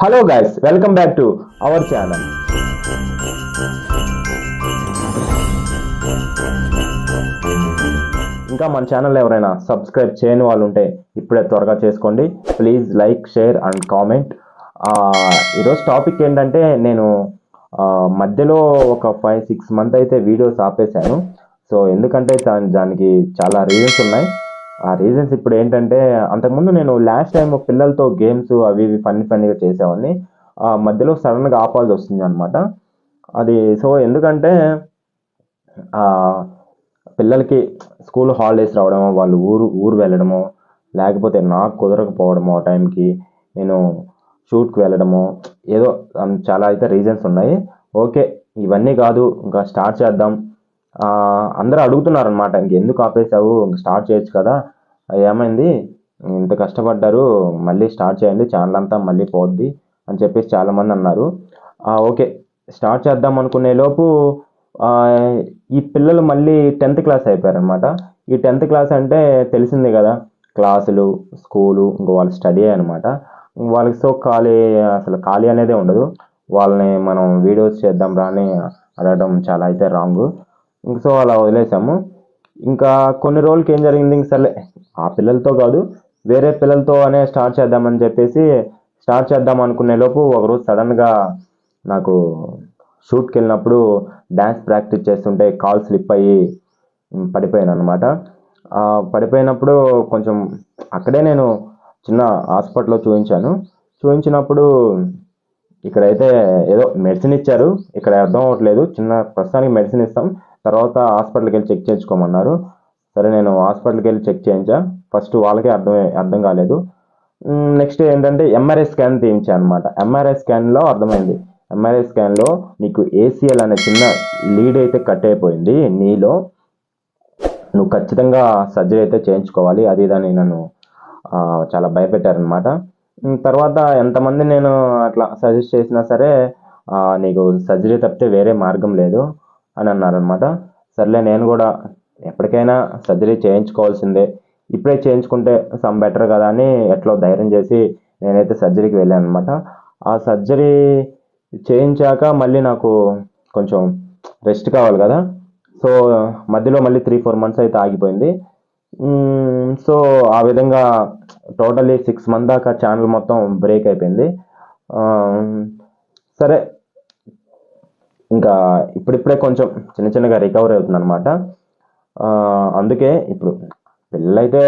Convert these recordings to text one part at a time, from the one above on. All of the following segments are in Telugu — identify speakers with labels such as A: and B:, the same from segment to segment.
A: Hello guys welcome back to our channel. ఇంకా మన ఛానల్ ఎవరైనా సబ్స్క్రైబ్ చేయని వాళ్ళు ఉంటే ఇప్పుడే త్వరగా చేసుకోండి. Please like share and comment. ఈరోజు టాపిక్ ఏంటంటే నేను మధ్యలో ఒక ఫైవ్ సిక్స్ మంత్ అయితే వీడియోస్ ఆపేశాను. సో ఎందుకంటే దాని దానికి చాలా రీజన్స్ ఉన్నాయి. ఆ రీజన్స్ ఇప్పుడు ఏంటంటే అంతకుముందు నేను లాస్ట్ టైం పిల్లలతో గేమ్స్ అవి ఇవి ఫన్నీ ఫన్నీగా చేసేవాడిని. ఆ మధ్యలో సడన్గా ఆపాల్సి వస్తుంది అనమాట అది సో ఎందుకంటే పిల్లలకి స్కూల్ హాలిడేస్ రావడమో వాళ్ళు ఊరు ఊరు వెళ్ళడమో లేకపోతే నాకు కుదరకపోవడమో ఆ టైంకి నేను షూట్కి వెళ్ళడము ఏదో చాలా అయితే రీజన్స్ ఉన్నాయి. ఓకే ఇవన్నీ కాదు ఇంకా స్టార్ట్ చేద్దాం. అందరూ అడుగుతున్నారు అనమాట ఇంకెందుకు ఆపేసావు ఇంక స్టార్ట్ చేయొచ్చు కదా. ఏమైంది? ఇంత కష్టపడ్డారు మళ్ళీ స్టార్ట్ చేయండి ఛానల్ అంతా మళ్ళీ పోద్ది అని చెప్పేసి చాలామంది అన్నారు. ఓకే స్టార్ట్ చేద్దాం అనుకునే లోపు ఈ పిల్లలు మళ్ళీ టెన్త్ క్లాస్ అయిపోయారనమాట ఈ టెన్త్ క్లాస్ అంటే తెలిసిందే కదా క్లాసులు స్కూలు ఇంకా వాళ్ళ స్టడీ అనమాట వాళ్ళకి సో ఖాళీ అసలు ఖాళీ అనేదే ఉండదు. వాళ్ళని మనం వీడియోస్ చేద్దాం రాని అడగడం చాలా అయితే రాంగ్. ఇంక సో అలా వదిలేసాము. ఇంకా కొన్ని రోజులకి ఏం జరిగింది? ఇంక సర్లే ఆ పిల్లలతో కాదు వేరే పిల్లలతో అనే స్టార్ట్ చేద్దామని చెప్పేసి స్టార్ట్ చేద్దాం అనుకునే లోపు ఒకరోజు సడన్గా నాకు షూట్కి వెళ్ళినప్పుడు డ్యాన్స్ ప్రాక్టీస్ చేస్తుంటే కాల్ స్లిప్ అయ్యి పడిపోయాను అనమాట పడిపోయినప్పుడు కొంచెం అక్కడే నేను చిన్న హాస్పిటల్లో చూపించాను చూపించినప్పుడు ఇక్కడైతే ఏదో మెడిసిన్ ఇచ్చారు. ఇక్కడ అర్థం అవ్వట్లేదు. చిన్న ప్రస్తుతానికి మెడిసిన్ ఇస్తాం. తర్వాత హాస్పిటల్కి వెళ్ళి చెక్ చేయించుకోమన్నారు. సరే నేను హాస్పిటల్కి వెళ్ళి చెక్ చేయించా. ఫస్ట్ వాళ్ళకే అర్థం అర్థం కాలేదు. నెక్స్ట్ ఏంటంటే ఎంఆర్ఐ స్కాన్ తీయించా అనమాట ఎంఆర్ఐ స్కాన్లో అర్థమైంది. ఎంఆర్ఐ స్కాన్లో నీకు ఏసీఎల్ అనే చిన్న లీడ్ అయితే కట్ అయిపోయింది. నీలో నువ్వు ఖచ్చితంగా సర్జరీ అయితే చేయించుకోవాలి. అది ఇదని నన్ను చాలా భయపెట్టారనమాట. తర్వాత ఎంతమంది నేను అట్లా సజెస్ట్ చేసినా సరే నీకు సర్జరీ తప్పితే వేరే మార్గం లేదు. అని అన్నారనమాట సర్లే నేను కూడా ఎప్పటికైనా సర్జరీ చేయించుకోవాల్సిందే. ఇప్పుడే చేయించుకుంటే సమ్ బెటర్ కదా అని ఎట్లా ధైర్యం చేసి నేనైతే సర్జరీకి వెళ్ళాను అనమాట ఆ సర్జరీ చేయించాక మళ్ళీ నాకు కొంచెం రెస్ట్ కావాలి కదా. సో మధ్యలో మళ్ళీ త్రీ ఫోర్ మంత్స్ అయితే ఆగిపోయింది. సో ఆ విధంగా టోటలీ సిక్స్ మంత్ దాకా ఛానల్ మొత్తం బ్రేక్ అయిపోయింది. సరే ఇంకా ఇప్పుడిప్పుడే కొంచెం చిన్న చిన్నగా రికవర్ అవుతుంది అనమాట అందుకే ఇప్పుడు పిల్లలైతే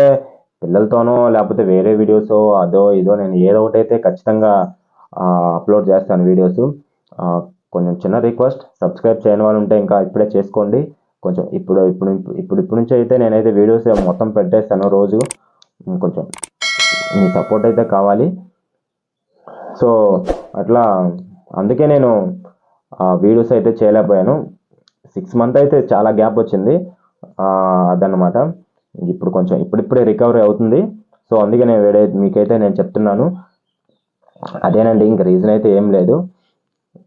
A: పిల్లలతోనో లేకపోతే వేరే వీడియోస్ అదో ఇదో నేను ఏదో ఒకటి అయితే ఖచ్చితంగా అప్లోడ్ చేస్తాను వీడియోస్. కొంచెం చిన్న రిక్వెస్ట్ సబ్స్క్రైబ్ చేయని వాళ్ళు ఉంటే ఇంకా ఇప్పుడే చేసుకోండి. కొంచెం ఇప్పుడు ఇప్పుడు ఇప్పుడు ఇప్పుడు నుంచి అయితే నేనైతే వీడియోస్ మొత్తం పెట్టేస్తాను రోజు. కొంచెం మీ సపోర్ట్ అయితే కావాలి. సో అట్లా అందుకే నేను వీడియోస్ అయితే చేయలేకపోయాను. సిక్స్ మంత్ అయితే చాలా గ్యాప్ వచ్చింది. ఆ, అదన్నమాట. ఇప్పుడు కొంచెం ఇప్పుడిప్పుడే రికవరీ అవుతుంది. సో అందుకే నేను వేడే మీకైతే నేను చెప్తున్నాను. అదేనండి ఇంక రీజన్ అయితే ఏం లేదు.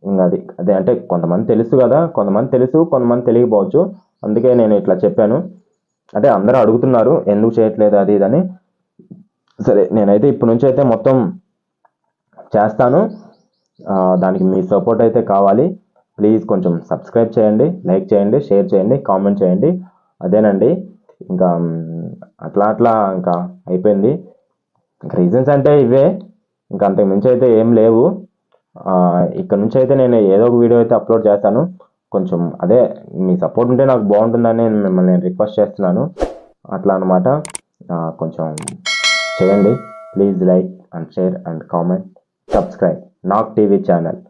A: ఇంకా అది అదే అంటే కొంతమంది తెలుసు కదా కొంతమంది తెలుసు కొంతమంది తెలియకపోవచ్చు. అందుకే నేను ఇట్లా చెప్పాను. అంటే అందరూ అడుగుతున్నారు ఎందుకు చేయట్లేదు అది ఇదని. సరే నేనైతే ఇప్పటి నుంచి అయితే మొత్తం చేస్తాను. దానికి మీ సపోర్ట్ అయితే కావాలి. ప్లీజ్ కొంచెం సబ్స్క్రైబ్ చేయండి లైక్ చేయండి షేర్ చేయండి కామెంట్ చేయండి. అదేనండి. ఇంకా అట్లా అట్లా ఇంకా అయిపోయింది. ఇంకా రీజన్స్ అంటే ఇవే. ఇంకా అంతకు మించి అయితే ఏం లేవు. ఇక్కడ నుంచి అయితే నేను ఏదో ఒక వీడియో అయితే అప్లోడ్ చేస్తాను. కొంచెం అదే మీ సపోర్ట్ ఉంటే నాకు బాగుంటుందని నేను మిమ్మల్ని రిక్వెస్ట్ చేస్తున్నాను. అట్లా అనమాట కొంచెం చేయండి. Please like and share and comment subscribe నాక్ టీవీ ఛానల్.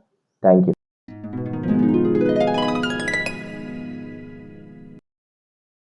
A: Thank you